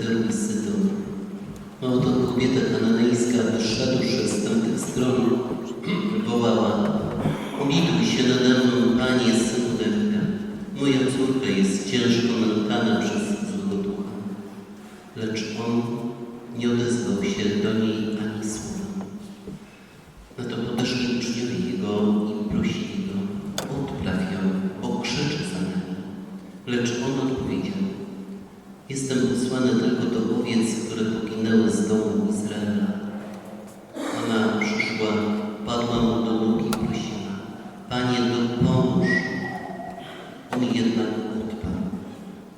Tyru i Sydonu. A oto kobieta kananejska, wyszedłszy z tamtych stron, wołała Ulituj się nade mną, Panie, Synu Dawida. Moja córka jest ciężko nękana przez złego ducha. Lecz on nie odezwał się do niej ani słowa. Na to podeszli uczniowie jego i prosili go, odpraw ją, bo krzyczy za nami. Lecz on odpowiedział, jestem posłany tylko do owiec, które poginęły z domu Izraela. Ona przyszła, padła mu do nóg i prosiła, Panie, dopomóż. On jednak odparł,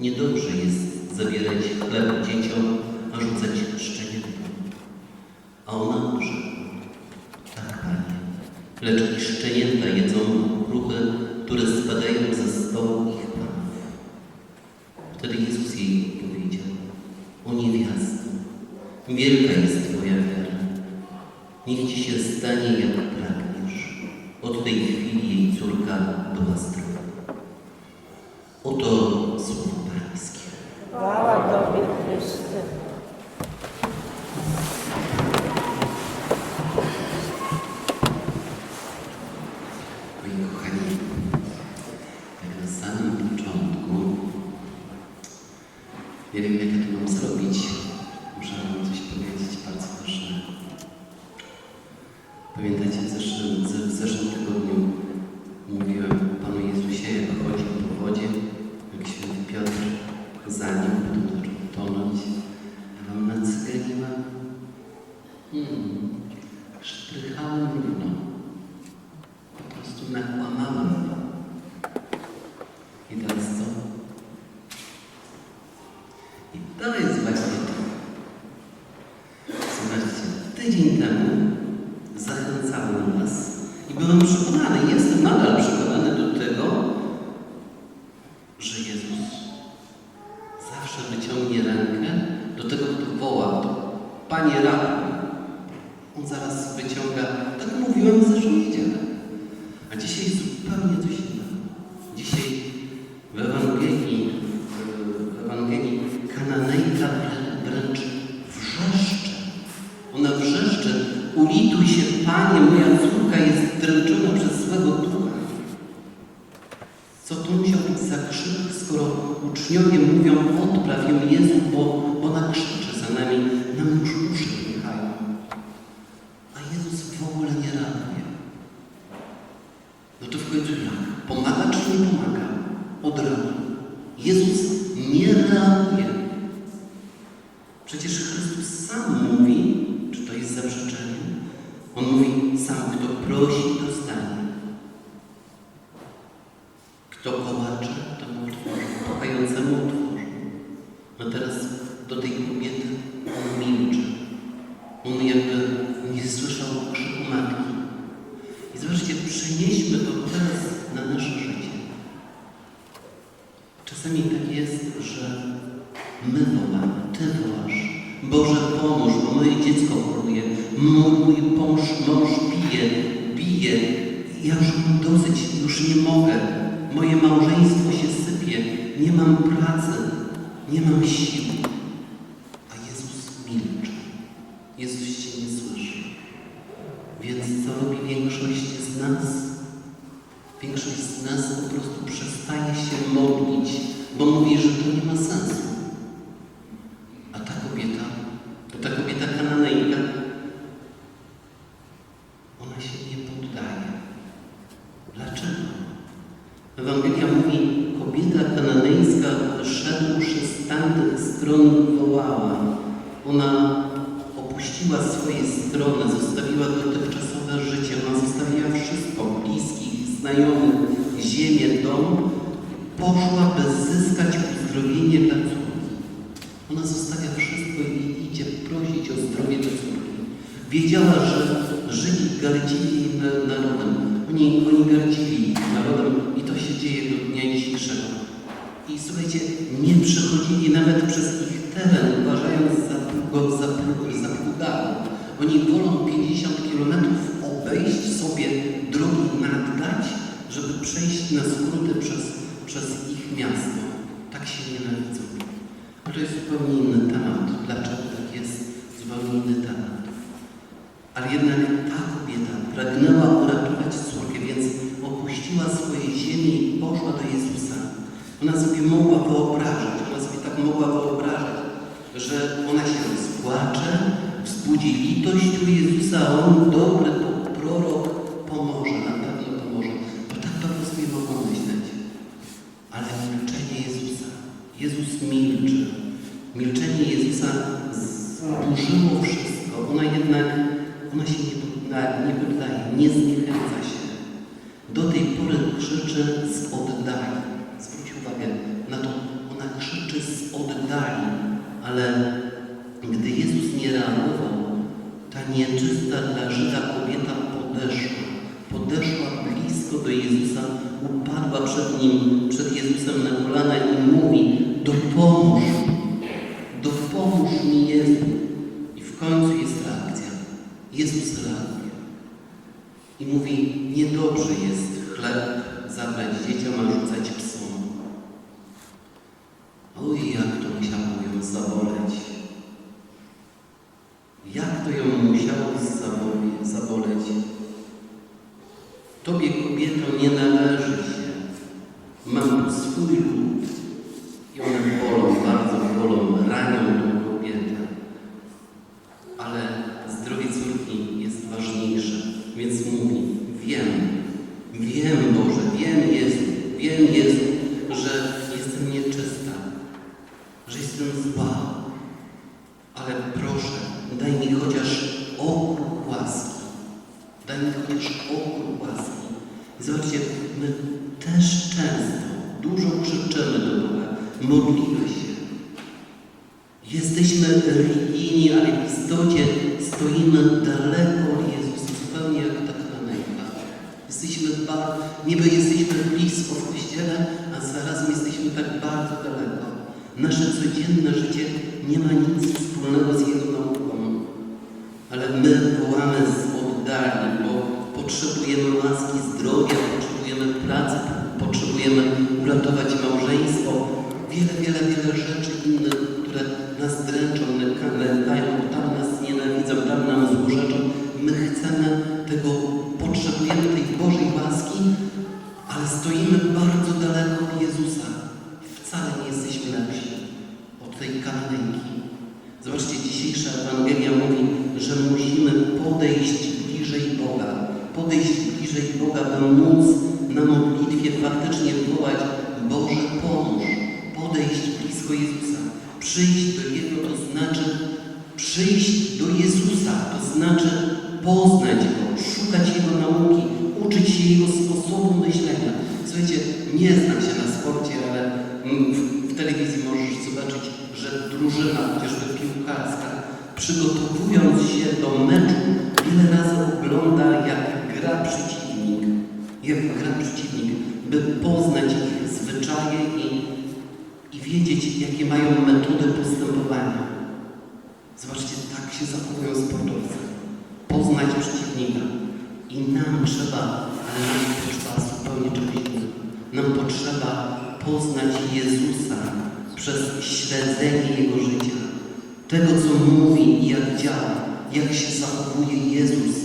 niedobrze jest zabierać chleb dzieciom, a rzucać szczeniętom. A ona rzekła, tak, Panie, lecz i szczenięta jedzą ruchy, które spadają ze stołu ich panów. Wtedy Jezus jej powiedział, o niewiasto, wielka jest Twoja wiara. Niech Ci się stanie, jak pragniesz. Od tej chwili jej córka była zdrowa. Oto słowo Pańskie. Chwała Tobie, Chryste. Moi kochani, tak na samym początku nie wiem, jak ja to mam zrobić. Muszę wam coś powiedzieć bardzo ważnego. Pamiętacie, w zeszłym, w zeszłym tygodniu mówiłem Panu Jezusie, jak chodził po wodzie, jak święty Piotr za nim, potem zaczął tonąć. Ja wam nacyganiłam. Hmm, sztrychałem równo. Po prostu nakłamałem wam. I teraz co? I to jest właśnie to. Zobaczcie, tydzień temu zachęcałem Was i byłem przekonany, jestem nadal przekonany do tego, że Jezus zawsze wyciągnie rękę do tego, kto woła, Panie ratuj. On zaraz wyciąga, tak mówiłem w zeszłą niedzielę. A dzisiaj zupełnie coś innego. Dzisiaj w Ewangelii, w Ewangelii Kananejka wręcz wrzeszcze. Ona wrzeszcze, ulituj się Panie, moja córka jest dręczona przez złego ducha. Co to musiał być za skoro uczniowie mówią, odpraw ją Jezu, bo ona krzyczy za nami, nam już uszy pękają. A Jezus w ogóle nie reaguje. No to w końcu jak? Pomaga czy nie pomaga? Od razu. Jezus nie reaguje. Przecież Chrystus sam mówi, czy to jest zaprzeczenie? On mówi sam, kto prosi, dostanie. Kto kołacze, to mu otworzy. Kochającemu otworzy. A teraz do tej kobiety on milczy. On jakby nie słyszał krzyku matki. I zobaczcie, przenieśmy to teraz na nasze życie. Czasami tak jest, że my wołamy, Ty wołasz. Boże pomóż, bo moje dziecko choruje. Mój, mąż, mąż bije, bije. Ja już mam dosyć, już nie mogę. Moje małżeństwo się sypie. Nie mam pracy, nie mam sił. A Jezus milczy. Jezus Cię nie słyszy. Więc co robi większość z nas? Większość z nas po prostu przestaje się modlić, bo mówi, że to nie ma sensu. A ta kobieta, to ta kobieta kananejka, ona się nie poddaje. Dlaczego? Ewangelia mówi, kobieta kananejska wyszedłszy z tamtych stron wołała. Ona opuściła swoje strony, zostawiła dotychczasowe życie, ona zostawiła wszystko, bliskich, znajomych, ziemię, dom, poszła, by zyskać uzdrowienie dla córki. Ona zostawia wszystko i idzie prosić o zdrowie do córki. Wiedziała, że Żydzi gardzili jej na- narodem. Oni, oni gardzili narodem i to się dzieje do dnia dzisiejszego. Nie przechodzili nawet przez ich teren, uważając za, go za, za plugawy. Oni wolą 50 kilometrów obejść sobie drogi naddać, żeby przejść na skróty przez, przez ich miasto. Tak się nienawidzą. Ale to jest zupełnie inny temat. Dlaczego tak jest? Zupełnie inny temat. Ale jednak ta kobieta pragnęła uratować córkę, więc opuściła swoje ziemię i poszła do Jezusa. Ona sobie mogła wyobrażać, ona sobie tak mogła wyobrażać, że ona się rozpłacze, wzbudzi litość u Jezusa, a on dobry prorok pomoże, na pewno Jezus reaguje. I mówi, niedobrze jest chleb zabrać dzieciom, a rzucać psom. Oj, jak to musiało ją zaboleć. Jak to ją musiało zabole- zaboleć. Tobie, kobieto, nie należy się. Mam swój lud. I one bolą, bardzo bolą, ranią tą kobietę. Ale zdrowie córki jest ważniejsze, więc mówi, wiem, wiem Boże, wiem Jezu, wiem Jezu, że jestem nieczysta, że jestem zła, ale proszę, daj mi chociaż okruch łaski. Daj mi chociaż okruch łaski. I zobaczcie, my też często dużo krzyczymy do Boga, modlimy małżeństwo. Wiele, wiele, wiele rzeczy innych, poznać Go, szukać Jego nauki, uczyć się Jego sposobu myślenia. Słuchajcie, nie znam się na sporcie, ale mm, w, w telewizji możesz zobaczyć, że drużyna, chociażby piłkarska, przygotowując się do meczu, wiele razy ogląda, jak gra przeciwnik, jak gra przeciwnik, by poznać ich zwyczaje i, i wiedzieć, jakie mają metody postępowania. Zobaczcie, tak się zachowują sportowcy. Poznać przeciwnika. I nam trzeba, ale nam potrzeba zupełnie czegoś innego. Nam potrzeba poznać Jezusa przez śledzenie Jego życia. Tego, co mówi i jak działa, jak się zachowuje Jezus.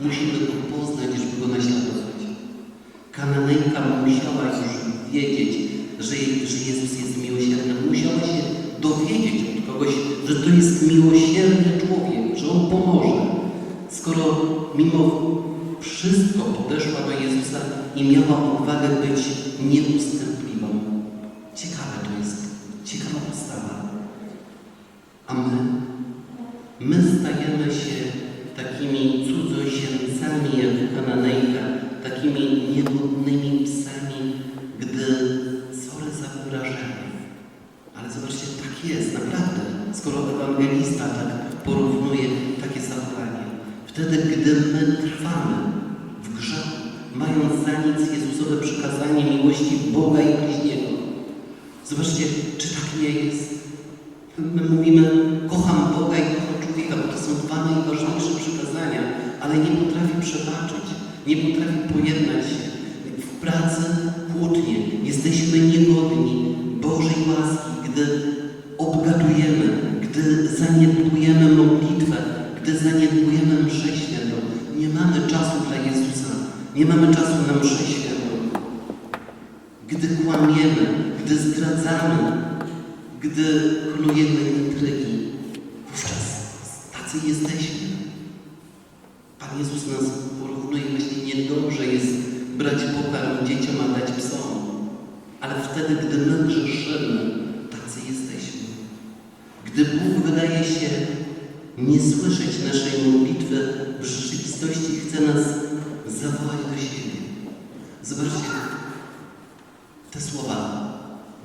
Musimy Go poznać, żeby Go naśladować. Kananejka musiała już wiedzieć, że, że Jezus jest miłosierny. Musiała się dowiedzieć od kogoś, że to Skoro mimo wszystko podeszła do Jezusa i miała odwagę być nieustępliwą. Ciekawe to jest, ciekawa postawa. A my? My stajemy się takimi cudzoziemcami jak Kananejka, takimi niewodnymi psami, gdy sorry za wyrażenie. Ale zobaczcie, tak jest, naprawdę. Skoro ewangelista tak porównuje takie zachowanie. Wtedy, gdy my trwamy w grzechu, mając za nic Jezusowe przykazanie miłości Boga i bliźniego. Zobaczcie, czy tak nie jest. My mówimy, kocham Boga i kocham człowieka, bo to są dwa najważniejsze przykazania, ale nie potrafi przebaczyć, nie potrafi pojednać się. W pracy Nie mamy czasu na mszy świętą. Gdy kłamiemy, gdy zdradzamy, gdy klujemy intrygi, wówczas tacy jesteśmy. Pan Jezus nas porównuje i myśli, niedobrze jest brać pokarm dzieciom, a dać psom. Ale wtedy, gdy my grzeszymy, tacy jesteśmy. Gdy Bóg wydaje się nie słyszeć naszej modlitwy, w rzeczywistości chce nas zawołać do siebie. Zobaczcie te słowa.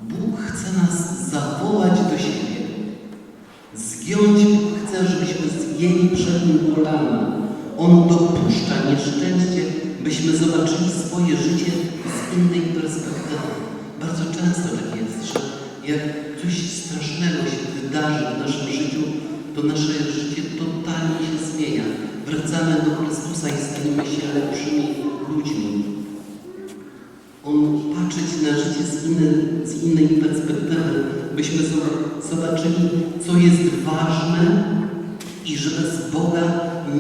Bóg chce nas zawołać do siebie. Zgiąć Bóg chce, żebyśmy zgięli przed Nim kolana. On dopuszcza nieszczęście, byśmy zobaczyli swoje życie z innej perspektywy. Bardzo często tak jest, że jak coś strasznego się wydarzy w naszym życiu, to nasze życie totalnie się zmienia. Wracamy do Chrystusa i stajemy się lepszymi ludźmi. On patrzeć na życie z, innej, z innej perspektywy, byśmy zo- zobaczyli, co jest ważne i że bez Boga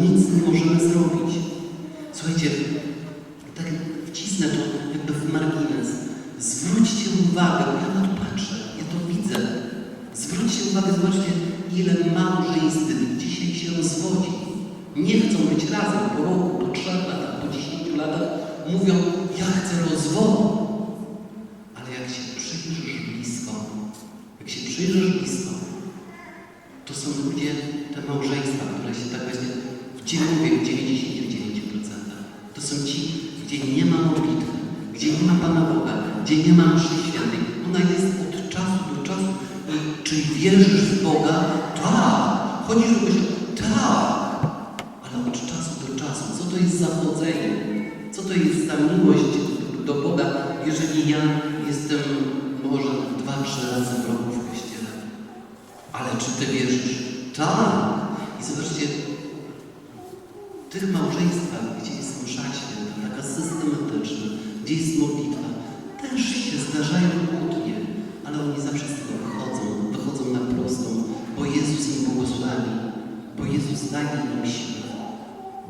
nic nie możemy zrobić. Słuchajcie, tak wcisnę to jakby w margines. Zwróćcie uwagę, ja na to patrzę, ja to widzę. Zwróćcie uwagę, zobaczcie, ile małżeństw dzisiaj się rozwodzi. Nie chcą być razem po roku, po trzech latach, po dziesięciu latach. Mówią, ja chcę rozwodu. Ale jak się przyjrzysz blisko, jak się przyjrzysz blisko, to są ludzie, te małżeństwa, które się tak właśnie w dzie- mówię, w 99%. To są ci, gdzie nie ma modlitwy, gdzie nie ma Pana Boga, gdzie nie ma mszy Co to jest za miłość do Boga, jeżeli ja jestem może dwa, trzy razy w roku w kościele? Ale czy ty wierzysz? Tak. I zobaczcie, tych małżeństwach, gdzie jest msza święta, taka systematyczna, gdzie jest modlitwa, też się zdarzają kłótnie, ale oni zawsze z tego wychodzą, wychodzą na prostą, bo Jezus im błogosławi, bo Jezus daje im siłę.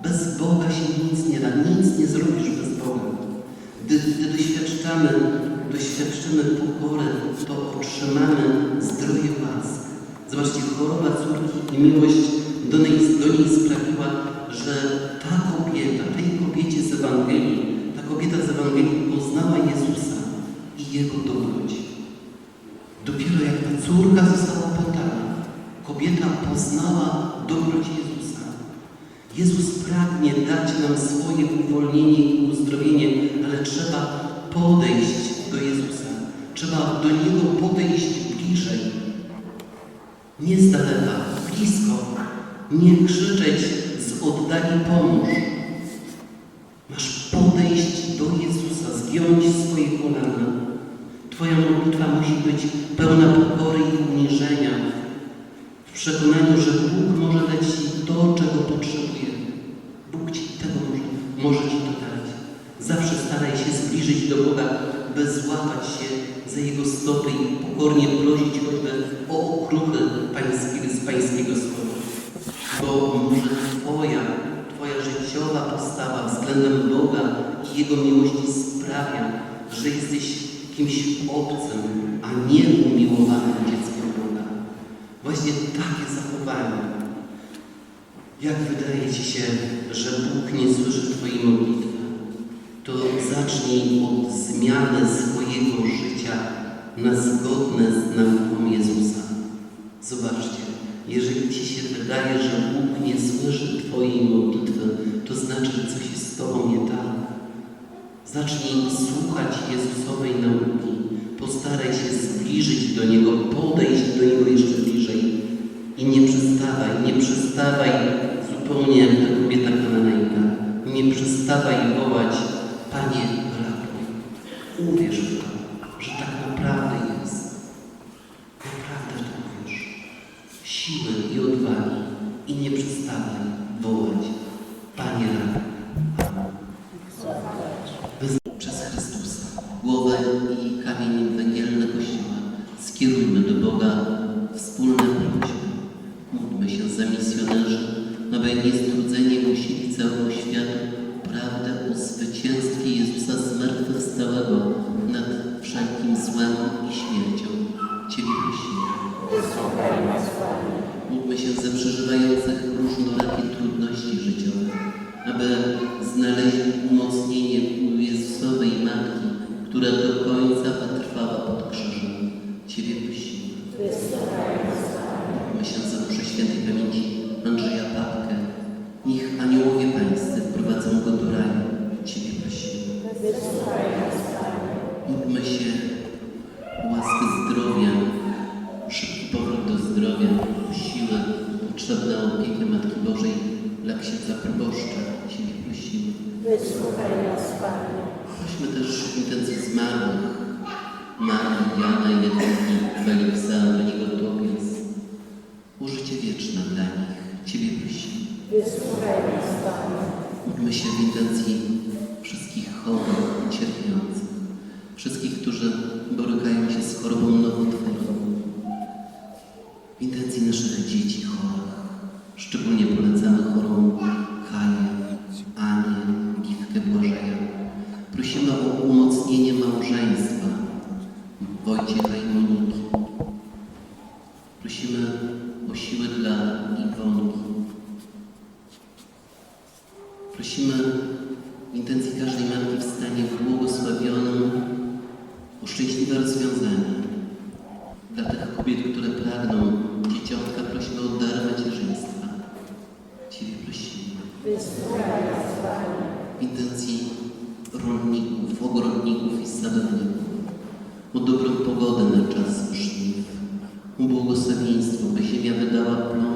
Bez Boga się nic nie da, nic nie zrobisz bez Boga. Gdy, gdy doświadczamy, doświadczymy pokory, to otrzymamy zdrowie łask. Zobaczcie, choroba córki i miłość do niej, do niej sprawiła, że ta kobieta, tej kobiecie z Ewangelii, ta kobieta z Ewangelii poznała Jezusa i Jego dobroć. Dopiero jak ta córka została poddana, kobieta poznała dobroć Jezusa. Jezus pragnie dać nam swoje uwolnienie i uzdrowienie, ale trzeba podejść do Jezusa. Trzeba do Niego podejść bliżej. Nie z daleka, blisko. Nie krzyczeć z oddali pomóż. Masz podejść do Jezusa, zgiąć swoje kolana. Twoja modlitwa musi być pełna pokory i uniżenia. W przekonaniu, że Bóg może dać Ci to, czego potrzebuje. Bóg Ci tego może, może Ci to dać. Zawsze staraj się zbliżyć do Boga, by złapać się za Jego stopy i pokornie prosić choćby o okruchy pańskiego, z Pańskiego Słowa. Bo może Twoja, Twoja życiowa postawa względem Boga i Jego miłości sprawia, że jesteś kimś obcym, a nie umiłowanym dzieckiem Boga. Właśnie takie zachowanie. Jak wydaje Ci się, że Bóg nie słyszy Twojej modlitwy, to zacznij od zmiany swojego życia na zgodne z nauką Jezusa. Zobaczcie, jeżeli Ci się wydaje, że Bóg nie słyszy Twojej modlitwy, to znaczy coś jest z Tobą nie tak. Zacznij słuchać Jezusowej nauki. Postaraj się zbliżyć do Niego, podejść do Niego jeszcze bliżej. I nie przestawaj, nie przestawaj zupełnie jak. Nie przestawaj wołać, Panie, ratuj. Uwierz w to, że tak naprawdę jest. Naprawdę to uwierz. Siły i odwagi i nie przestawaj wołać, Panie, ratuj. świętej pamięci Andrzeja Papkę. Niech aniołowie pańscy wprowadzą go do raju. Ciebie prosimy. Módlmy się łaski zdrowia, szybki powrót do zdrowia, siły, potrzebna opieka Matki Bożej dla księdza proboszcza. Ciebie prosimy. Wysłuchaj nas, Panie. Prośmy też intencji zmarłych, Marii, Jana i Jedyni, Feliksa. Myślę w intencji wszystkich chorych, cierpiących, wszystkich, którzy borykają się z chorobą nowotworową, w intencji naszych dzieci. Ciebie prosimy. Wysłuchaj nas, Panie. Intencji rolników, ogrodników i sadowników, o dobrą pogodę na czas żniw, o błogosławieństwo, by ziemia wydała plon